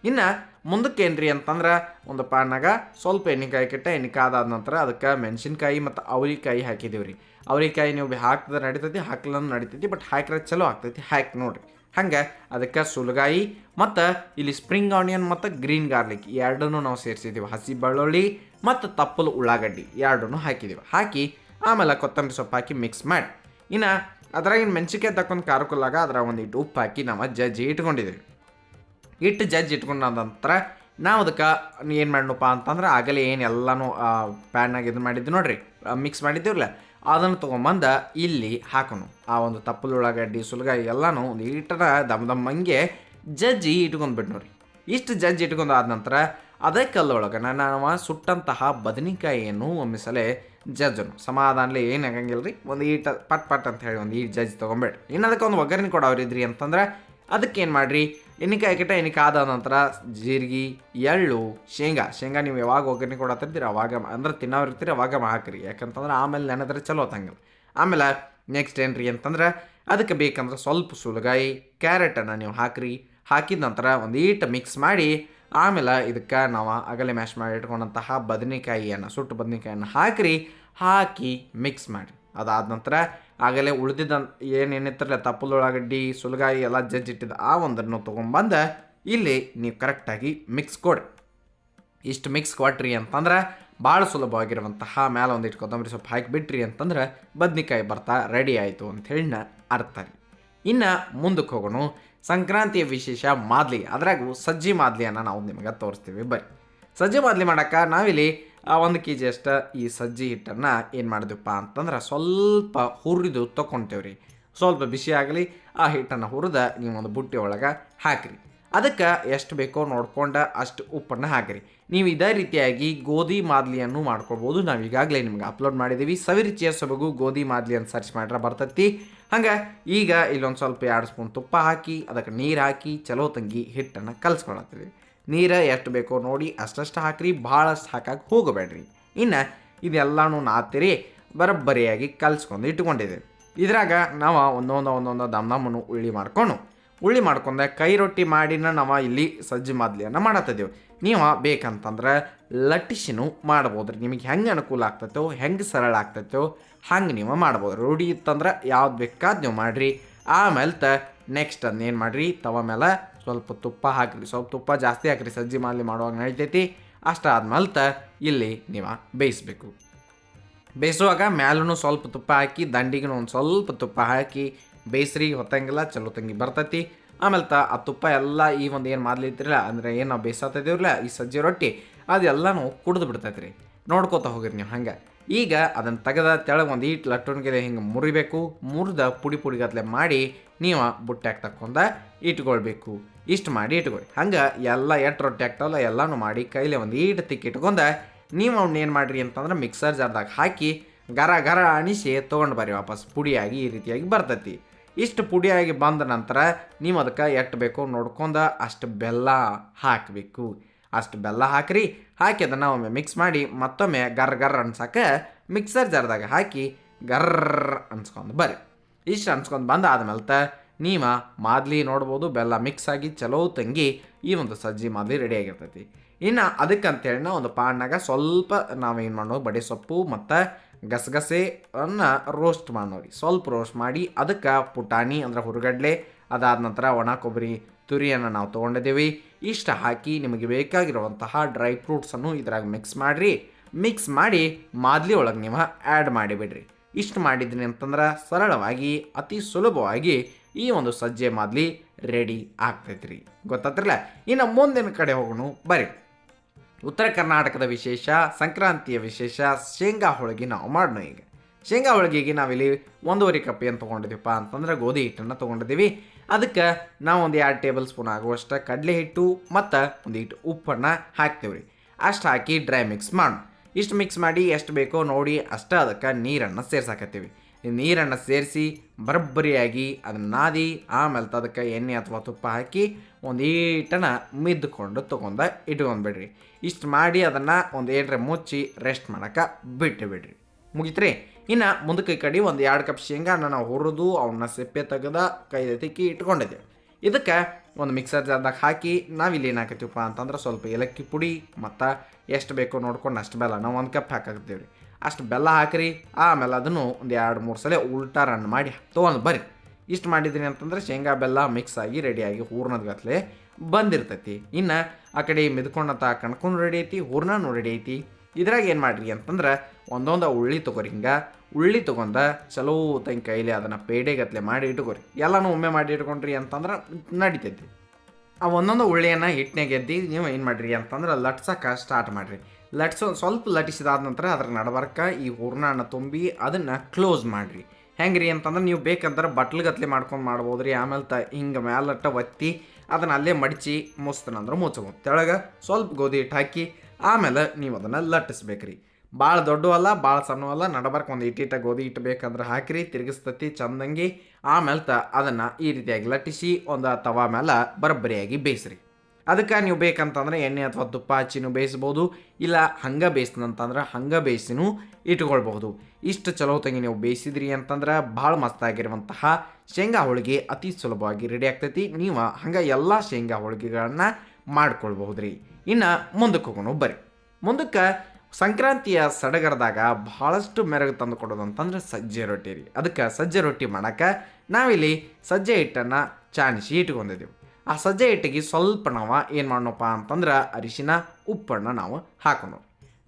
ಇನ್ನು ಮುಂದಕ್ಕೆ ಏನ್ರಿ ಅಂತಂದ್ರೆ ಒಂದು ಪಾನಾಗ ಸ್ವಲ್ಪ ಎಣ್ಣೆಕಾಯಿ ಕೆಟ್ಟ, ಎಣ್ಣೆಕಾಯಿ ಆದ ನಂತರ ಅದಕ್ಕೆ ಮೆಣಸಿನ್ಕಾಯಿ ಮತ್ತು ಅವರಿಕಾಯಿ ಹಾಕಿದ್ದೀವಿ ರೀ ಅವರಿಕಾಯಿ ನೀವು ಹಾಕಿದ್ರೆ ನಡಿತೈತಿ ಹಾಕ್ಲ ನಡಿತೈತಿ ಬಟ್ ಹಾಕಿದ್ರೆ ಚಲೋ ಆಗ್ತೈತಿ, ಹಾಕಿ ನೋಡ್ರಿ. ಹಂಗೆ ಅದಕ್ಕೆ ಸುಲಗಾಯಿ ಮತ್ತು ಇಲ್ಲಿ ಸ್ಪ್ರಿಂಗ್ ಆನಿಯನ್ ಮತ್ತು ಗ್ರೀನ್ ಗಾರ್ಲಿಕ್ ಎರಡನ್ನೂ ನಾವು ಸೇರಿಸಿದ್ದೀವಿ ಹಸಿ ಬೆಳ್ಳುಳ್ಳಿ ಮತ್ತು ತಪ್ಪಲು ಉಳ್ಳಾಗಡ್ಡಿ ಎರಡನ್ನು ಹಾಕಿದ್ದೀವಿ ಹಾಕಿ ಆಮೇಲೆ ಕೊತ್ತಂಬರಿ ಸೊಪ್ಪು ಹಾಕಿ ಮಿಕ್ಸ್ ಮಾಡಿ. ಇನ್ನು ಅದ್ರಾಗಿನ ಮೆಣಸಿನ್ಕಾಯಿ ತಕ್ಕೊಂಡು ಖಾರಕ್ಕಲ್ಲಾಗ ಅದ್ರ ಒಂದು ಇಟ್ಟು ಉಪ್ಪು ಹಾಕಿ ನಾವು ಜಜ್ಜಿ ಇಟ್ಕೊಂಡಿದ್ದೀವಿ ಇಟ್ಟು ಜಜ್ಜಿ ಇಟ್ಕೊಂಡ ನಂತರ ನಾವು ಅದಕ್ಕೆ ಏನು ಮಾಡಣಪ್ಪ ಅಂತಂದ್ರೆ ಆಗಲೇ ಏನು ಎಲ್ಲನೂ ಪ್ಯಾನ್ನಾಗ ಇದು ಮಾಡಿದ್ದು ನೋಡಿರಿ. ಮಿಕ್ಸ್ ಮಾಡಿದ್ದೀವಲ್ಲ ಅದನ್ನು ತೊಗೊಂಬಂದ ಇಲ್ಲಿ ಹಾಕೋನು. ಆ ಒಂದು ತಪ್ಪಲು ಉಳ್ಳಾಗಡ್ಡಿ ಸುಲಗ ಎಲ್ಲನೂ ಒಂದು ಈಟರ ದಮ್ ದಮ್ಮಂಗೆ ಜಜ್ಜಿ ಇಟ್ಕೊಂಡ್ಬಿಟ್ಟು ನೋಡ್ರಿ ಇಷ್ಟು ಜಜ್ಜಿ ಇಟ್ಕೊಂಡು ಆದ ನಂತರ ಅದೇ ಕಲ್ಲೊಳಗೆ ನಾವು ಸುಟ್ಟಂತಹ ಬದನೆಕಾಯಿಯನ್ನು ಒಮ್ಮೆ ಸಲ ಜಜ್ಜನು. ಸಮಾಧಾನಲೆ ಏನು ಆಗಂಗಿಲ್ಲ ರೀ ಒಂದು ಈಟ ಪಟ್ ಪಟ್ ಅಂತ ಹೇಳಿ ಒಂದು ಈಟ್ ಜಜ್ಜಿ ತೊಗೊಂಬೇಡ್ರಿ. ಇನ್ನು ಅದಕ್ಕೆ ಒಂದು ಒಗ್ಗರಣೆ ಕೊಡೋರಿದ್ರಿ ಅಂತಂದ್ರೆ ಅದಕ್ಕೆ ಏನು ಮಾಡಿರಿ ಎಣ್ಣೆಕಾಯಿ ಕಿಟ್ಟ ಎಣ್ಣೆಕಾಯಿ ಆದ ನಂತರ ಜೀರಿಗೆ, ಎಳ್ಳು, ಶೇಂಗಾ. ಶೇಂಗಾ ನೀವು ಯಾವಾಗ ಒಗ್ಗರಣೆ ಕೊಡತ್ತಿರ್ತೀರಿ ಅವಾಗ ಅಂದ್ರೆ ತಿನ್ನೋರು ಇರ್ತೀರಿ, ಅವಾಗ ಹಾಕಿರಿ ಯಾಕಂತಂದ್ರೆ ಆಮೇಲೆ ನೆನೆದ್ರೆ ಚಲೋ ತಂಗಿಲ್ಲ ಆಮೇಲೆ ನೆಕ್ಸ್ಟ್ ಏನು ರೀ ಅಂತಂದ್ರೆ ಅದಕ್ಕೆ ಬೇಕಂದ್ರೆ ಸ್ವಲ್ಪ ಸುಲಗಾಯಿ, ಕ್ಯಾರೆಟನ್ನು ನೀವು ಹಾಕ್ರಿ. ಹಾಕಿದ ನಂತರ ಒಂದು ಈಟ ಮಿಕ್ಸ್ ಮಾಡಿ ಆಮೇಲೆ ಇದಕ್ಕೆ ನಾವು ಅಗಲೆ ಮ್ಯಾಶ್ ಮಾಡಿ ಇಟ್ಕೊಂಡಂತಹ ಬದನೆಕಾಯಿಯನ್ನು, ಸುಟ್ಟು ಬದನೆಕಾಯಿಯನ್ನು ಹಾಕಿರಿ. ಹಾಕಿ ಮಿಕ್ಸ್ ಮಾಡಿ ಅದಾದ ನಂತರ ಆಗಲೇ ಉಳಿದಿದ್ದ ತಪ್ಪಲು ಉಳ್ಳಾಗಡ್ಡಿ ಸುಲಗಾಯಿ ಎಲ್ಲ ಜಜ್ಜಿಟ್ಟಿದ್ದ ಆ ಒಂದನ್ನು ತೊಗೊಂಬಂದು ಇಲ್ಲಿ ನೀವು ಕರೆಕ್ಟಾಗಿ ಮಿಕ್ಸ್ ಕೊಡಿ. ಇಷ್ಟು ಮಿಕ್ಸ್ ಕೊಟ್ರಿ ಅಂತಂದ್ರೆ ಭಾಳ ಸುಲಭವಾಗಿರುವಂತಹ ಮೇಲೆ ಒಂದಿಟ್ಟು ಕೊತ್ತಂಬರಿ ಸೊಪ್ಪು ಹಾಕಿಬಿಟ್ರಿ ಅಂತಂದ್ರೆ ಬದ್ನಿಕಾಯಿ ಬರ್ತಾ ರೆಡಿ ಆಯಿತು ಅಂಥೇಳಿ ನ ಅರ್ಥ ಇನ್ನು ಮುಂದಕ್ಕೆ ಹೋಗೋಣ. ಸಂಕ್ರಾಂತಿಯ ವಿಶೇಷ ಮಾದಲಿ. ಅದ್ರಾಗೂ ಸಜ್ಜಿ ಮಾದಲಿಯನ್ನು ನಾವು ನಿಮಗೆ ತೋರಿಸ್ತೀವಿ. ಬರ್ರಿ. ಸಜ್ಜಿ ಮಾದಲಿ ಮಾಡೋಕೆ ನಾವಿಲ್ಲಿ ಆ ಒಂದು ಕೆ ಜಿ ಅಷ್ಟು ಈ ಸಜ್ಜಿ ಹಿಟ್ಟನ್ನು ಏನು ಮಾಡಿದ್ವಪ್ಪ ಅಂತಂದ್ರೆ ಸ್ವಲ್ಪ ಹುರಿದು ತೊಗೊತೇವ್ರಿ ಸ್ವಲ್ಪ ಬಿಸಿ ಆಗಲಿ ಆ ಹಿಟ್ಟನ್ನು ಹುರಿದ ನೀವು ಒಂದು ಬುಟ್ಟಿ ಒಳಗೆ ಹಾಕಿರಿ. ಅದಕ್ಕೆ ಎಷ್ಟು ಬೇಕೋ ನೋಡ್ಕೊಂಡು ಅಷ್ಟು ಉಪ್ಪನ್ನು ಹಾಕಿರಿ. ನೀವು ಇದೇ ರೀತಿಯಾಗಿ ಗೋಧಿ ಮಾದಲಿಯನ್ನು ಮಾಡ್ಕೊಳ್ಬೋದು. ನಾವು ಈಗಾಗಲೇ ನಿಮ್ಗೆ ಅಪ್ಲೋಡ್ ಮಾಡಿದ್ದೀವಿ ಸವಿರುಚಿಯ ಸೊಬಗು ಗೋಧಿ ಮಾದಲಿ ಅಂತ ಸರ್ಚ್ ಮಾಡ್ರೆ ಬರ್ತೈತಿ. ಹಂಗೆ ಈಗ ಇಲ್ಲೊಂದು ಸ್ವಲ್ಪ ಎರಡು ಸ್ಪೂನ್ ತುಪ್ಪ ಹಾಕಿ, ಅದಕ್ಕೆ ನೀರು ಹಾಕಿ, ಚಲೋ ತಂಗಿ ಹಿಟ್ಟನ್ನು ಕಲಿಸ್ಕೊಳತ್ತೀವಿ. ನೀರು ಎಷ್ಟು ಬೇಕೋ ನೋಡಿ ಅಷ್ಟಷ್ಟು ಹಾಕ್ರಿ, ಭಾಳಷ್ಟು ಹಾಕಕ್ಕೆ ಹೋಗಬೇಡ್ರಿ. ಇನ್ನು ಇದೆಲ್ಲನೂ ನಾತಿರಿ ಬರಬ್ಬರಿಯಾಗಿ ಕಲ್ಸ್ಕೊಂಡು ಇಟ್ಕೊಂಡಿದೆ ಇದ್ರಾಗ ನಾವು ಒಂದೊಂದು ಒಂದೊಂದು ದಮ್ ದಮ್ಮನು ಉಳ್ಳಿ ಮಾಡ್ಕೊಂಡು, ಉಳ್ಳಿ ಮಾಡ್ಕೊಂಡೆ ಕೈ ರೊಟ್ಟಿ ಮಾಡಿನ ನಾವು ಇಲ್ಲಿ ಸಜ್ಜಿ ಮಾದಲಿಯನ್ನು ಮಾಡತ್ತಿದ್ದೇವೆ ನೀವು ಬೇಕಂತಂದ್ರೆ ಲಟ್ಟಿಸಿನೂ ಮಾಡ್ಬೋದು ರೀ ನಿಮಗೆ ಹೆಂಗೆ ಅನುಕೂಲ ಆಗ್ತೈತೋ, ಹೆಂಗೆ ಸರಳ ಆಗ್ತೈತೋ, ಹಂಗೆ ನೀವು ಮಾಡ್ಬೋದು. ರೂಢಿ ಇತ್ತಂದ್ರೆ ಯಾವ್ದು ಬೇಕಾದ ನೀವು ಮಾಡಿರಿ. ಆಮೇಲೆ ತ ನೆಕ್ಸ್ಟ್ ಅದನ್ನೇನು ಮಾಡಿರಿ, ತವ ಮೇಲೆ ಸ್ವಲ್ಪ ತುಪ್ಪ ಹಾಕಿರಿ, ಸ್ವಲ್ಪ ತುಪ್ಪ ಜಾಸ್ತಿ ಹಾಕಿರಿ, ಸಜ್ಜಿ ಮಾಡಲಿ ಮಾಡುವಾಗ ನಡಿತೈತಿ. ಅಷ್ಟಾದ್ಮೇಲೆ ತ ಇಲ್ಲಿ ನೀವು ಬೇಯಿಸ್ಬೇಕು. ಬೇಯಿಸುವಾಗ ಮ್ಯಾಲೂ ಸ್ವಲ್ಪ ತುಪ್ಪ ಹಾಕಿ ದಂಡಿಗೂ ಒಂದು ಸ್ವಲ್ಪ ತುಪ್ಪ ಹಾಕಿ, ಬೇಯಿಸ್ರಿ, ಹೊತ್ತಂಗಿಲ್ಲ, ಚಲೋ ತಂಗಿ ಬರ್ತೈತಿ. ಆಮೇಲೆ ತ ಆ ತುಪ್ಪ ಎಲ್ಲ ಈ ಒಂದು ಏನು ಮಾಡ್ಲಿತ್ತಿರಲ್ಲ ಅಂದರೆ ಏನು ನಾವು ಬೇಯಿಸತ್ತಿದ್ದೀವಲ್ಲ ಈ ಸಜ್ಜಿ ರೊಟ್ಟಿ ಅದೆಲ್ಲನೂ ಕುಡಿದು ಬಿಡ್ತೈತಿ ರೀ ನೋಡ್ಕೋತ ಹೋಗಿರಿ ನೀವು ಹಂಗೆ. ಈಗ ಅದನ್ನು ತೆಗೆದ ತೆಳಗೆ ಒಂದು ಈಟ್ ಲಟ್ಟಣಿಗೆ ಹಿಂಗೆ ಮುರಿಬೇಕು, ಮುರಿದ ಪುಡಿ ಪುಡಿಗತ್ಲೆ ಮಾಡಿ ನೀವು ಬುಟ್ಟ್ಯಾಗ ತಕ್ಕೊಂಡ ಇಟ್ಕೊಳ್ಬೇಕು. ಇಷ್ಟು ಮಾಡಿ ಇಟ್ಕೊಳ್ಳಿ ಹಂಗೆ ಎಲ್ಲ ಎಟ್ಟು ರೊಟ್ಟಿ ಆಗ್ತಾವಲ್ಲ ಎಲ್ಲನೂ ಮಾಡಿ ಕೈಲಿ ಒಂದು ಈಟ್ ತಿಕ್ಕಿ ಇಟ್ಕೊಂಡ ನೀವು ಅವ್ನ ಏನು ಮಾಡಿರಿ ಅಂತಂದ್ರೆ ಮಿಕ್ಸರ್ ಜಾರ್ದಾಗ ಹಾಕಿ ಗರ ಗರ ಅಣಿಸಿ ತೊಗೊಂಡು ಬರ್ರಿ ವಾಪಸ್. ಪುಡಿಯಾಗಿ ಈ ರೀತಿಯಾಗಿ ಬರ್ತೈತಿ. ಇಷ್ಟು ಪುಡಿಯಾಗಿ ಬಂದ ನಂತರ ನೀವು ಅದಕ್ಕೆ ಎಷ್ಟು ಬೇಕೋ ನೋಡ್ಕೊಂಡ ಅಷ್ಟು ಬೆಲ್ಲ ಹಾಕಬೇಕು. ಅಷ್ಟು ಬೆಲ್ಲ ಹಾಕ್ರಿ, ಹಾಕಿ ಅದನ್ನು ಒಮ್ಮೆ ಮಿಕ್ಸ್ ಮಾಡಿ ಮತ್ತೊಮ್ಮೆ ಗರ್ ಗರ್ ಅನ್ಸಕ್ಕೆ ಮಿಕ್ಸರ್ ಜರ್ದಾಗ ಹಾಕಿ ಗರ್ರ ಅನ್ಸ್ಕೊಂಡು ಬರ್ರಿ. ಇಷ್ಟು ಅನ್ಸ್ಕೊಂಡು ಬಂದು ಆದ್ಮೇಲೆ ತ ನೀವ ಮಾದಲಿ ನೋಡ್ಬೋದು, ಬೆಲ್ಲ ಮಿಕ್ಸ್ ಆಗಿ ಚಲೋ ತಂಗಿ ಈ ಒಂದು ಸಜ್ಜಿ ಮಾದಲಿ ರೆಡಿ ಆಗಿರ್ತೈತಿ. ಇನ್ನು ಅದಕ್ಕಂತೇಳಿ ಒಂದು ಪಾಣ್ಣಾಗ ಸ್ವಲ್ಪ ನಾವು ಏನು ಮಾಡೋ ಬಡೆ ಸೊಪ್ಪು ಮತ್ತು ಗಸಗಸೆ ಅನ್ನ ರೋಸ್ಟ್ ಮಾಡೋರಿ ಸ್ವಲ್ಪ ರೋಸ್ಟ್ ಮಾಡಿ ಅದಕ್ಕೆ ಪುಟಾಣಿ ಅಂದ್ರೆ ಹುರುಗಡ್ಲೆ, ಅದಾದ ನಂತರ ಒಣ ಕೊಬ್ಬರಿ, ತುರಿಯನ್ನು ನಾವು ತೊಗೊಂಡಿದ್ದೀವಿ ಇಷ್ಟು ಹಾಕಿ ನಿಮಗೆ ಬೇಕಾಗಿರುವಂತಹ ಡ್ರೈ ಫ್ರೂಟ್ಸನ್ನು ಇದ್ರಾಗ ಮಿಕ್ಸ್ ಮಾಡಿರಿ. ಮಿಕ್ಸ್ ಮಾಡಿ ಮಾದಲಿ ಒಳಗೆ ನೀವು ಆ್ಯಡ್ ಮಾಡಿಬಿಡ್ರಿ. ಇಷ್ಟು ಮಾಡಿದ್ರಿ ಅಂತಂದ್ರೆ ಸರಳವಾಗಿ, ಅತಿ ಸುಲಭವಾಗಿ ಈ ಒಂದು ಸಜ್ಜೆ ಮಾದಲಿ ರೆಡಿ ಆಗ್ತೈತ್ರಿ. ಗೊತ್ತಾತ್ರಲ್ಲ ಇನ್ನು ಮುಂದಿನ ಕಡೆ ಹೋಗೋಣ, ಬರ್ರಿ. ಉತ್ತರ ಕರ್ನಾಟಕದ ವಿಶೇಷ, ಸಂಕ್ರಾಂತಿಯ ವಿಶೇಷ, ಶೇಂಗಾ ಹೋಳಿಗೆ ನಾವು ಮಾಡೋಣ ಈಗ. ಶೇಂಗಾ ಹೋಳಿಗೆಗೆ ನಾವಿಲ್ಲಿ ಒಂದೂವರೆ ಕಪ್ ಏನು ತೊಗೊಂಡಿದ್ದೀವಪ್ಪ ಅಂತಂದ್ರೆ ಗೋಧಿ ಹಿಟ್ಟನ್ನು ತೊಗೊಂಡಿದ್ದೀವಿ. ಅದಕ್ಕೆ ನಾವು ಒಂದು ಎರಡು ಟೇಬಲ್ ಸ್ಪೂನ್ ಆಗುವಷ್ಟು ಕಡಲೆ ಹಿಟ್ಟು ಮತ್ತು ಒಂದು ಹಿಟ್ಟು ಉಪ್ಪನ್ನು ಹಾಕ್ತೇವೆ ರೀ ಅಷ್ಟು ಹಾಕಿ ಡ್ರೈ ಮಿಕ್ಸ್ ಮಾಡೋಣ ಇಷ್ಟು ಮಿಕ್ಸ್ ಮಾಡಿ ಎಷ್ಟು ಬೇಕೋ ನೋಡಿ ಅಷ್ಟು ಅದಕ್ಕೆ ನೀರನ್ನು ಸೇರ್ಸಾಕತ್ತೀವಿ. ನೀರನ್ನು ಸೇರಿಸಿ ಬರಬ್ಬರಿಯಾಗಿ ಅದನ್ನ ನಾದಿ, ಆಮೇಲೆ ಅದಕ್ಕೆ ಎಣ್ಣೆ ಅಥವಾ ತುಪ್ಪ ಹಾಕಿ ಒಂದು ಈಟನ ಮಿದ್ದುಕೊಂಡು ತೊಗೊಂಡ ಇಟ್ಕೊಂಡ್ಬಿಡ್ರಿ ಇಷ್ಟು ಮಾಡಿ ಅದನ್ನು ಒಂದು ಏಟ್ರೆ ಮುಚ್ಚಿ ರೆಸ್ಟ್ ಮಾಡೋಕೆ ಬಿಟ್ಟು ಬಿಡ್ರಿ ಮುಗಿತ್ರಿ. ಇನ್ನು ಮುಂದಕ್ಕೆ ಕಡೆ ಒಂದು ಎರಡು ಕಪ್ ಶೇಂಗಾನ ನಾವು ಹುರಿದು ಅವನ್ನ ಸಿಪ್ಪೆ ತೆಗೆದ ಕೈ ತಿಕ್ಕಿ ಇಟ್ಕೊಂಡಿದ್ದೇವೆ. ಇದಕ್ಕೆ ಒಂದು ಮಿಕ್ಸರ್ ಜಾರ್ದಾಗ ಹಾಕಿ ನಾವಿಲ್ಲಿ ಏನು ಹಾಕತ್ತೀವಪ್ಪ ಅಂತಂದ್ರೆ ಸ್ವಲ್ಪ ಏಲಕ್ಕಿ ಪುಡಿ ಮತ್ತು ಎಷ್ಟು ಬೇಕೋ ನೋಡ್ಕೊಂಡು ಅಷ್ಟು ಬೆಲ್ಲ. ನಾವು ಒಂದು ಕಪ್ ಹಾಕಾಕ್ತೀವಿ ರೀ ಅಷ್ಟು ಬೆಲ್ಲ ಹಾಕಿರಿ, ಆಮೇಲೆ ಅದನ್ನು ಒಂದು ಎರಡು ಮೂರು ಸಲ ಉಲ್ಟಾ ರನ್ ಮಾಡಿ ತೊಗೊಂಡು ಬರ್ರಿ. ಇಷ್ಟು ಮಾಡಿದ್ದೀನಿ ಅಂತಂದ್ರೆ ಶೇಂಗಾ ಬೆಲ್ಲ ಮಿಕ್ಸ್ ಆಗಿ ರೆಡಿಯಾಗಿ ಹೂರ್ಣದ ಗತ್ಲೆ ಬಂದಿರ್ತೈತಿ. ಇನ್ನು ಆ ಕಡೆ ಮಿದ್ಕೊಂಡಂತ ಕಣ್ಕೊಂಡು ರೆಡಿ ಐತಿ ಹೂರ್ಣನೂ ರೆಡಿ ಐತಿ. ಇದ್ರಾಗ ಏನು ಮಾಡ್ರಿ ಅಂತಂದ್ರೆ ಒಂದೊಂದು ಉಳ್ಳಿ ತೊಗೊರಿ ಹಿಂಗೆ. ಉಳ್ಳಿ ತೊಗೊಂಡ ಚಲೋ ತಂಗ ಕೈಲಿ ಅದನ್ನು ಪೇಡೆಗತ್ಲೆ ಮಾಡಿ ಇಟ್ಕೊರಿ. ಎಲ್ಲನೂ ಒಮ್ಮೆ ಮಾಡಿ ಇಟ್ಕೊಂಡ್ರಿ ಅಂತಂದ್ರೆ ನಡಿತೈತಿ. ಆ ಒಂದೊಂದು ಉಳ್ಳಿಯನ್ನು ಹಿಟ್ಟಿನಾಗ ಗೆದ್ದು ನೀವು ಏನು ಮಾಡಿರಿ ಅಂತಂದ್ರೆ ಲಟ್ಸಕ್ಕೆ ಸ್ಟಾರ್ಟ್ ಮಾಡಿರಿ. ಲಟ್ಸೋ ಸ್ವಲ್ಪ ಲಟಿಸಿದಾದ ನಂತರ ಅದ್ರ ನಡಬರ್ಕ ಈ ಹೂರ್ಣನ ತುಂಬಿ ಅದನ್ನು ಕ್ಲೋಸ್ ಮಾಡಿರಿ. ಹೆಂಗ್ರಿ ಅಂತಂದ್ರೆ ನೀವು ಬೇಕಂದ್ರೆ ಬಟ್ಲಗತ್ಲೆ ಮಾಡ್ಕೊಂಡು ಮಾಡ್ಬೋದು ರೀ ಆಮೇಲೆ ತ ಹಿಂಗೆ ಮ್ಯಾಲಟ್ಟ ಒತ್ತಿ ಅದನ್ನು ಅಲ್ಲೇ ಮಡಚಿ ಮುಸ್ತನಂದ್ರೆ ಮುಚ್ಚಬೋದು ತೆಳಗೆ ಸ್ವಲ್ಪ ಗೋಧಿ ಹಿಟ್ಟು ಹಾಕಿ ಆಮೇಲೆ ನೀವು ಅದನ್ನು ಲಟ್ಟಿಸ್ಬೇಕ್ರಿ. ಭಾಳ ದೊಡ್ಡವಲ್ಲ ಭಾಳ ಸಣ್ಣವಲ್ಲ ನಡಬರ್ಕ ಒಂದು ಇಟ್ಟಿಟ್ಟ ಗೋಧಿ ಹಿಟ್ಟು ಬೇಕಂದ್ರೆ ಹಾಕಿರಿ, ತಿರುಗಿಸ್ತತಿ, ಚಂದಂಗಿ. ಆಮೇಲೆ ತ ಅದನ್ನು ಈ ರೀತಿಯಾಗಿ ಲಟ್ಟಿಸಿ ಒಂದು ತವಾ ಮೇಲೆ ಬರಬ್ಬರಿಯಾಗಿ ಬೇಯಿಸ್ರಿ. ಅದಕ್ಕೆ ನೀವು ಬೇಕಂತಂದ್ರೆ ಎಣ್ಣೆ ಅಥವಾ ತುಪ್ಪ ಹಚ್ಚಿನೂ ಬೇಯಿಸ್ಬೋದು, ಇಲ್ಲ ಹಂಗೆ ಬೇಯಿಸ್ದಂತಂದ್ರೆ ಹಂಗೆ ಬೇಯಿಸಿನೂ ಇಟ್ಕೊಳ್ಬಹುದು. ಇಷ್ಟು ಚಲೋ ತಂಗಿ ನೀವು ಬೇಯಿಸಿದ್ರಿ ಅಂತಂದ್ರೆ ಭಾಳ ಮಸ್ತಾಗಿರುವಂತಹ ಶೇಂಗಾ ಹೋಳಿಗೆ ಅತಿ ಸುಲಭವಾಗಿ ರೆಡಿ ಆಗ್ತೈತಿ. ನೀವು ಹಂಗೆ ಎಲ್ಲ ಶೇಂಗಾ ಹೋಳಿಗೆಗಳನ್ನು ಮಾಡ್ಕೊಳ್ಬಹುದು ರೀ ಇನ್ನು ಮುಂದಕ್ಕೆ ಹೋಗೋಣ ಬರ್ರಿ ಮುಂದಕ್ಕೆ ಸಂಕ್ರಾಂತಿಯ ಸಡಗರದಾಗ ಭಾಳಷ್ಟು ಮೆರಗು ತಂದು ಕೊಡೋದು ಅಂತಂದ್ರೆ ಸಜ್ಜೆ ರೊಟ್ಟಿ ರೀ. ಅದಕ್ಕೆ ಸಜ್ಜೆ ರೊಟ್ಟಿ ಮಾಡಕ್ಕೆ ನಾವಿಲ್ಲಿ ಸಜ್ಜೆ ಹಿಟ್ಟನ್ನು ಚಾಣಿಸಿ ಇಟ್ಕೊಂಡಿದ್ದೀವಿ. ಆ ಸಜ್ಜೆ ಹಿಟ್ಟಿಗೆ ಸ್ವಲ್ಪ ನಾವು ಏನು ಮಾಡೋಣಪ್ಪ ಅಂತಂದ್ರೆ ಅರಿಶಿನ, ಉಪ್ಪನ್ನು ನಾವು ಹಾಕೊಂಡು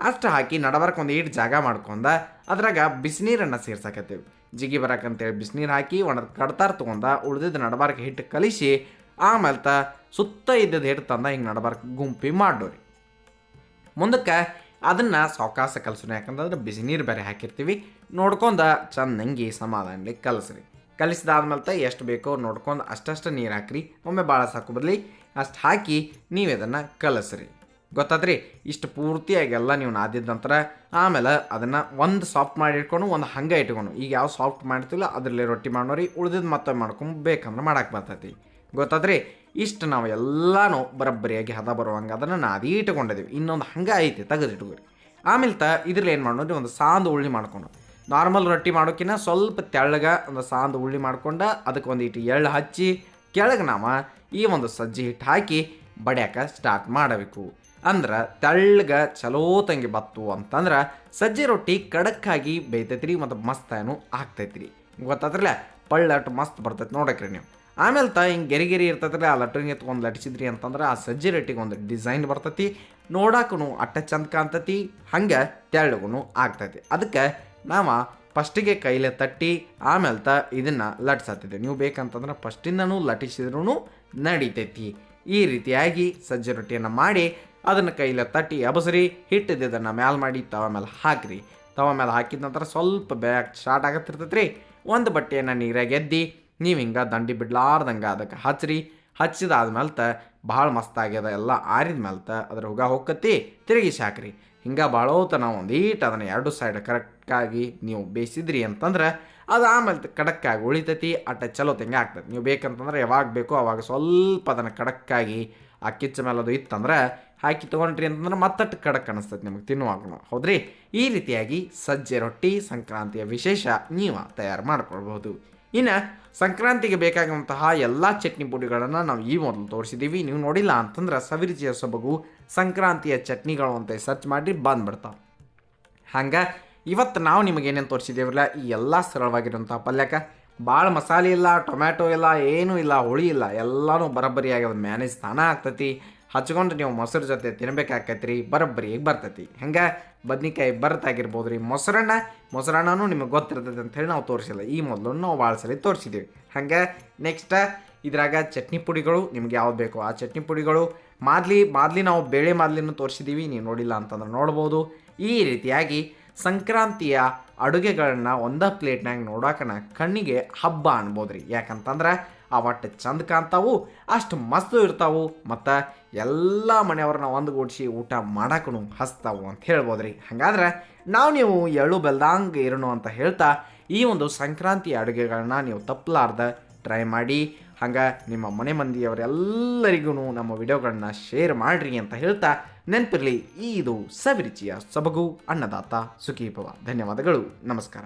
ಅಷ್ಟು ಹಾಕಿ ನಡಬರ್ಕ ಒಂದು ಹಿಟ್ಟು ಜಾಗ ಮಾಡ್ಕೊಂಡ ಅದ್ರಾಗ ಬಿಸಿನೀರನ್ನು ಸೇರ್ಸಾಕತ್ತೀವಿ. ಜಿಗಿ ಬರಕಂತೇಳಿ ಬಿಸಿನೀರು ಹಾಕಿ ಒಣ ಕಡ್ತಾರ ತೊಗೊಂಡ ಉಳ್ದಿದ್ದ ನಡಬಾರಕ್ಕೆ ಹಿಟ್ಟು ಕಲಿಸಿ ಆಮೇಲೆ ಸುತ್ತ ಇದ್ದದ್ದು ಹಿಡ್ದು ತಂದ ಹಿಂಗೆ ನಡಬಾರ್ಕ ಗುಂಪಿ ಮಾಡೋರಿ ಮುಂದಕ್ಕೆ ಅದನ್ನು ಸಾವಕಾಶ ಕಲಸೋಣ ಯಾಕಂತಂದ್ರೆ ಬಿಸಿ ನೀರು ಬೇರೆ ಹಾಕಿರ್ತೀವಿ. ನೋಡ್ಕೊಂಡ ಚಂದಂಗಿ ಸಮಾಧಾನಲಿ ಕಲಸ್ರಿ. ಕಲಿಸಿದಾದ್ಮೇಲೆ ಎಷ್ಟು ಬೇಕೋ ನೋಡ್ಕೊಂಡು ಅಷ್ಟಷ್ಟು ನೀರು ಹಾಕ್ರಿ, ಒಮ್ಮೆ ಭಾಳ ಸಾಕು ಬದಲಿ ಅಷ್ಟು ಹಾಕಿ ನೀವು ಇದನ್ನು ಕಲಸ್ರಿ. ಗೊತ್ತಾದ್ರಿ? ಇಷ್ಟು ಪೂರ್ತಿಯಾಗಿ ಎಲ್ಲ ನೀವು ನಾದಿದ ನಂತರ ಆಮೇಲೆ ಅದನ್ನು ಒಂದು ಸಾಫ್ಟ್ ಮಾಡಿ ಇಟ್ಕೊಂಡು ಒಂದು ಹಂಗೆ ಇಟ್ಕೊಂಡು, ಈಗ ಯಾವ ಸಾಫ್ಟ್ ಮಾಡ್ತಿಲ್ಲ ಅದರಲ್ಲಿ ರೊಟ್ಟಿ ಮಾಡೋರಿ ಉಳಿದಿದ್ದು ಮತ್ತೆ ಮಾಡ್ಕೊಂಡು ಬೇಕಂದ್ರೆ ಮಾಡಕ್ಕೆ ಬರ್ತೈತಿ. ಗೊತ್ತಾದ್ರಿ ಇಷ್ಟು ನಾವು ಎಲ್ಲನೂ ಬರಬ್ಬರಿಯಾಗಿ ಹದ ಬರುವಂಗೆ ಅದನ್ನು ನಾದಿ ಇಟ್ಕೊಂಡಿದ್ದೀವಿ ಇನ್ನೊಂದು ಹಂಗೆ ಐತಿ ತೆಗೆದಿಟ್ಕೊರಿ ಆಮೇಲೆ ತ ಇದ್ರಲ್ಲಿ ಏನು ಮಾಡೋದು ಒಂದು ಸಾಂದು ಉಳ್ಳಿ ಮಾಡ್ಕೊಂಡು ನಾರ್ಮಲ್ ರೊಟ್ಟಿ ಮಾಡೋಕ್ಕಿಂತ ಸ್ವಲ್ಪ ತೆಳ್ಳಗ ಒಂದು ಸಾಂದು ಉಳ್ಳಿ ಮಾಡ್ಕೊಂಡು ಅದಕ್ಕೆ ಒಂದು ಇಟ್ಟು ಎಳ್ಳು ಹಚ್ಚಿ, ಕೆಳಗೆ ನಾವು ಈ ಒಂದು ಸಜ್ಜಿ ಹಿಟ್ಟು ಹಾಕಿ ಬಡ್ಯಾಕ ಸ್ಟಾರ್ಟ್ ಮಾಡಬೇಕು. ಅಂದ್ರೆ ತೆಳ್ಳಗ ಚಲೋ ತಂಗಿ ಬತ್ತು ಅಂತಂದ್ರೆ ಸಜ್ಜಿ ರೊಟ್ಟಿ ಕಡಕ್ಕಾಗಿ ಬೇಯ್ತೈತ್ರಿ ಮತ್ತು ಮಸ್ತೇನು ಆಗ್ತೈತ್ರಿ. ಗೊತ್ತಾದ್ರಲ್ಲ? ಪಳ್ಳಟ್ಟು ಮಸ್ತ್ ಬರ್ತೈತೆ ನೋಡಕ್ರಿ ನೀವು. ಆಮೇಲೆ ತ ಹಿಂಗೆ ಗೆರಿ ಗೆರಿ ಇರ್ತೈತಲ್ಲ ಆ ಲಟ್ರಿಗೆ ಎತ್ಕೊಂಡು ಲಟ್ಸಿದ್ರಿ ಅಂತಂದ್ರೆ ಆ ಸಜ್ಜಿ ರೊಟ್ಟಿಗೆ ಒಂದು ಡಿಸೈನ್ ಬರ್ತೈತಿ. ನೋಡಕ್ಕೂ ಅಟ್ಟ ಚಂದ ಕಾಣ್ತೈತಿ ಹಂಗೆ ತೆಳ್ಳಗೂ ಆಗ್ತೈತಿ. ಅದಕ್ಕೆ ನಾವು ಫಸ್ಟಿಗೆ ಕೈಲೇ ತಟ್ಟಿ, ಆಮೇಲೆ ತ ಇದನ್ನು ಲಟ್ಸತ್ತಿದ್ದೆ ನೀವು ಬೇಕಂತಂದ್ರೆ ಫಸ್ಟಿಂದನೂ ಲಟಿಸಿದ್ರೂ ನಡಿತೈತಿ. ಈ ರೀತಿಯಾಗಿ ಸಜ್ಜೆ ರೊಟ್ಟಿಯನ್ನು ಮಾಡಿ ಅದನ್ನು ಕೈಲೇ ತಟ್ಟಿ ಎಬಸ್ರಿ ಹಿಟ್ಟಿದ್ದನ್ನು ಮ್ಯಾಲೆ ಮಾಡಿ ತವ ಮೇಲೆ ಹಾಕ್ರಿ. ತವ ಮೇಲೆ ಹಾಕಿದ ನಂತರ ಸ್ವಲ್ಪ ಬ್ಯಾಕ್ ಸ್ಟಾರ್ಟ್ ಆಗತ್ತಿರ್ತೈತೆ ರೀ ಒಂದು ಬಟ್ಟೆಯನ್ನು ನೀರಾಗ ಎದ್ದಿ ನೀವು ಹಿಂಗೆ ದಂಡಿ ಬಿಡ್ಲಾರ್ದಂಗೆ ಅದಕ್ಕೆ ಹಚ್ಚಿರಿ ಹಚ್ಚಿದಾದ್ಮೇಲೆ ತ ಭಾಳ ಮಸ್ತ್ ಆಗ್ಯದ ಎಲ್ಲ ಆರಿದ ಮೇಲೆ ಅದ್ರ ಹುಗ ಹೊಕ್ಕತ್ತಿ ತಿರುಗಿಸಿ ಹಾಕ್ರಿ ಹಿಂಗೆ ಭಾಳೋತನ ಒಂದು ಈಟ್ ಅದನ್ನು ಎರಡು ಸೈಡ್ ಕರೆಕ್ಟಾಗಿ ನೀವು ಬೇಯಿಸಿದ್ರಿ ಅಂತಂದ್ರೆ ಅದು ಆಮೇಲೆ ಕಡಕ್ಕಾಗಿ ಉಳಿತೈತಿ, ಅಟ್ಟ ಚಲೋ ತೆಂಗೆ ಆಗ್ತದೆ ನೀವು ಬೇಕಂತಂದ್ರೆ ಯಾವಾಗ ಬೇಕೋ ಅವಾಗ ಸ್ವಲ್ಪ ಅದನ್ನು ಕಡಕ್ಕಾಗಿ ಆ ಕಿಚ್ಚ ಮೇಲೆ ಅದು ಇತ್ತಂದ್ರೆ ಹಾಕಿ ತೊಗೊಂಡ್ರಿ ಅಂತಂದ್ರೆ ಮತ್ತಷ್ಟು ಕಡಕ್ ಅನಿಸ್ತೈತಿ ನಿಮಗೆ ತಿನ್ನುವಾಗ ಹೌದ್ರಿ? ಈ ರೀತಿಯಾಗಿ ಸಜ್ಜೆ ರೊಟ್ಟಿ ಸಂಕ್ರಾಂತಿಯ ವಿಶೇಷ ನೀವು ತಯಾರು ಮಾಡ್ಕೊಳ್ಬಹುದು. ಇನ್ನು ಸಂಕ್ರಾಂತಿಗೆ ಬೇಕಾಗುವಂತಹ ಎಲ್ಲ ಚಟ್ನಿ ಪುಡಿಗಳನ್ನು ನಾವು ಈ ಮೊದಲು ತೋರಿಸಿದ್ದೀವಿ ನೀವು ನೋಡಿಲ್ಲ ಅಂತಂದ್ರೆ ಸವಿರುಚಿಯ ಸೊಬಗು, ಸಂಕ್ರಾಂತಿಯ ಚಟ್ನಿಗಳು ಅಂತ ಸರ್ಚ್ ಮಾಡಿ ಬಂದ್ಬಿಡ್ತಾವೆ. ಹಂಗೆ ಇವತ್ತು ನಾವು ನಿಮಗೆ ಏನೇನು ತೋರಿಸಿದ್ದೇವಲ್ಲ ಈ ಎಲ್ಲ ಸರಳವಾಗಿರುವಂಥ ಪಲ್ಯಕ್ಕೆ ಭಾಳ ಮಸಾಲೆ ಇಲ್ಲ, ಟೊಮ್ಯಾಟೊ ಇಲ್ಲ, ಏನೂ ಇಲ್ಲ, ಹುಳಿ ಇಲ್ಲ, ಎಲ್ಲನೂ ಬರೋಬ್ಬರಿಯಾಗಿ ಅದು ಮ್ಯಾನೇಜ್ ತಾನೇ ಆಗ್ತೈತಿ. ಹಚ್ಕೊಂಡು ನೀವು ಮೊಸರು ಜೊತೆ ತಿನ್ಬೇಕಾಕೈತಿ ರೀ ಈಗ ಬರ್ತೈತಿ. ಹಂಗೆ? ಬದ್ನಿಕಾಯಿ ಬರ್ತಾಗಿರ್ಬೋದು ರೀ. ಮೊಸರನ್ನ ಮೊಸರನ್ನೂ ನಿಮಗೆ ಅಂತ ಹೇಳಿ ನಾವು ತೋರಿಸಿಲ್ಲ. ಈ ಮೊದಲು ನಾವು ಭಾಳ ಸಲ ತೋರಿಸಿದ್ದೀವಿ ಹಂಗೆ ನೆಕ್ಸ್ಟ ಇದ್ರಾಗ ಚಟ್ನಿ ಪುಡಿಗಳು ನಿಮ್ಗೆ ಯಾವ್ದು ಬೇಕು ಆ ಚಟ್ನಿ ಪುಡಿಗಳು ಮಾದ್ಲಿ ಮಾದ್ಲಿ ನಾವು ಬೇಳೆ ಮಾದ್ಲಿನೂ ತೋರಿಸಿದ್ದೀವಿ ನೀವು ನೋಡಿಲ್ಲ ಅಂತಂದ್ರೆ ನೋಡ್ಬೋದು. ಈ ರೀತಿಯಾಗಿ ಸಂಕ್ರಾಂತಿಯ ಅಡುಗೆಗಳನ್ನ ಒಂದ ಪ್ಲೇಟ್ನಾಗ ನೋಡೋಕನ ಕಣ್ಣಿಗೆ ಹಬ್ಬ ಅನ್ಬೋದು ರೀ. ಯಾಕಂತಂದ್ರೆ ಆ ಒಟ್ಟು ಚಂದ ಕಾಣ್ತಾವು, ಅಷ್ಟು ಮಸ್ತು ಇರ್ತಾವು, ಮತ್ತು ಎಲ್ಲ ಮನೆಯವ್ರನ್ನ ಒಂದುಗೂಡಿಸಿ ಊಟ ಮಾಡಕ್ಕೂ ಹಸ್ತಾವು ಅಂತ ಹೇಳ್ಬೋದು ರೀ ಹಾಗಾದ್ರೆ ನಾವು ನೀವು ಎಳ್ಳು ಬೆಲ್ದಂಗೆ ಇರೋಣ ಅಂತ ಹೇಳ್ತಾ ಈ ಒಂದು ಸಂಕ್ರಾಂತಿ ಅಡುಗೆಗಳನ್ನ ನೀವು ತಪ್ಪಲಾರ್ದ ಟ್ರೈ ಮಾಡಿ. ಹಂಗೆ ನಿಮ್ಮ ಮನೆ ಮಂದಿಯವರೆಲ್ಲರಿಗೂ ನಮ್ಮ ವಿಡಿಯೋಗಳನ್ನ ಶೇರ್ ಮಾಡಿರಿ ಅಂತ ಹೇಳ್ತಾ ನೆನಪಿರಲಿ, ಇದು ಸವಿರುಚಿಯ ಸೊಬಗು ಅನ್ನದಾತ ಸುಖೀಭವ. ಧನ್ಯವಾದಗಳು, ನಮಸ್ಕಾರ.